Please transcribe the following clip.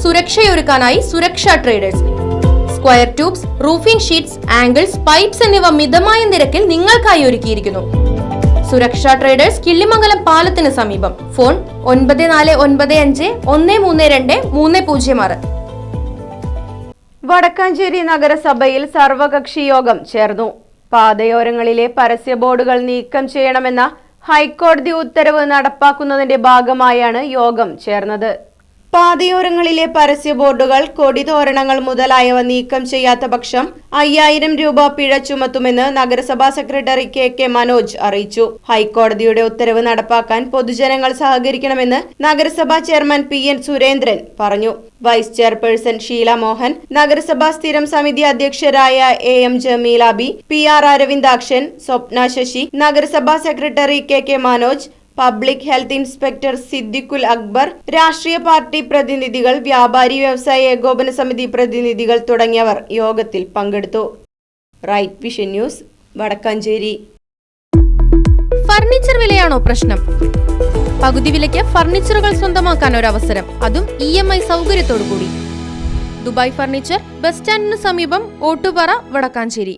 സുരക്ഷയൊരുക്കാനായി Suraksha Traders square tubes roofing sheets angles pipes എന്നിവ മിതമായ നിരക്കിൽ നിങ്ങൾക്കായി ഒരുക്കിയിരിക്കുന്നു. സുരക്ഷാ ട്രേഡേഴ്സ് കിള്ളിമംഗലം പാലത്തിന് സമീപം. ഫോൺ ഒൻപത് നാല് ഒൻപത് അഞ്ച് ഒന്ന് മൂന്ന് രണ്ട് മൂന്ന് പൂജ്യം ആറ്. വടക്കാഞ്ചേരി നഗരസഭയിൽ സർവകക്ഷി യോഗം ചേർന്നു. പാതയോരങ്ങളിലെ പരസ്യ ബോർഡുകൾ നീക്കം ചെയ്യണമെന്ന ഹൈക്കോടതി ഉത്തരവ് നടപ്പാക്കുന്നതിന്റെ ഭാഗമായാണ് യോഗം ചേർന്നത്. പാതയോരങ്ങളിലെ പരസ്യ ബോർഡുകൾ കൊടി തോരണങ്ങൾ മുതലായവ നീക്കം ചെയ്യാത്ത പക്ഷം അയ്യായിരം രൂപ പിഴ ചുമത്തുമെന്ന് നഗരസഭാ സെക്രട്ടറി കെ കെ മനോജ് അറിയിച്ചു. ഹൈക്കോടതിയുടെ ഉത്തരവ് നടപ്പാക്കാൻ പൊതുജനങ്ങൾ സഹകരിക്കണമെന്ന് നഗരസഭാ ചെയർമാൻ പി എൻ സുരേന്ദ്രൻ പറഞ്ഞു. വൈസ് ചെയർപേഴ്സൺ ഷീല മോഹൻ നഗരസഭാ സ്ഥിരം സമിതി അധ്യക്ഷരായ A M Jameelabi P R Aravindakshan Swapna Sasi നഗരസഭാ secretary K K Manoj public health inspector Siddiqul Akbar രാഷ്ട്രീയ പാർട്ടി പ്രതിനിധികൾ വ്യാപാരി വ്യവസായ ഏകോപന സമിതി പ്രതിനിധികൾ തുടങ്ങിയവർ യോഗത്തിൽ പങ്കെടുത്തു. Right Vision News Vadakkanchery. Furniture വിലയാണോ പ്രശ്നം? പകുതി വിലയ്ക്ക് ഫർണിച്ചറുകൾ സ്വന്തമാക്കാൻ ഒരു അവസരം അതും ഇ എം ഐ സൗകര്യത്തോടു കൂടി ദുബായ് ഫർണിച്ചർ ബസ് സ്റ്റാൻഡിന് സമീപം ഓട്ടുപാറ വടക്കാഞ്ചേരി.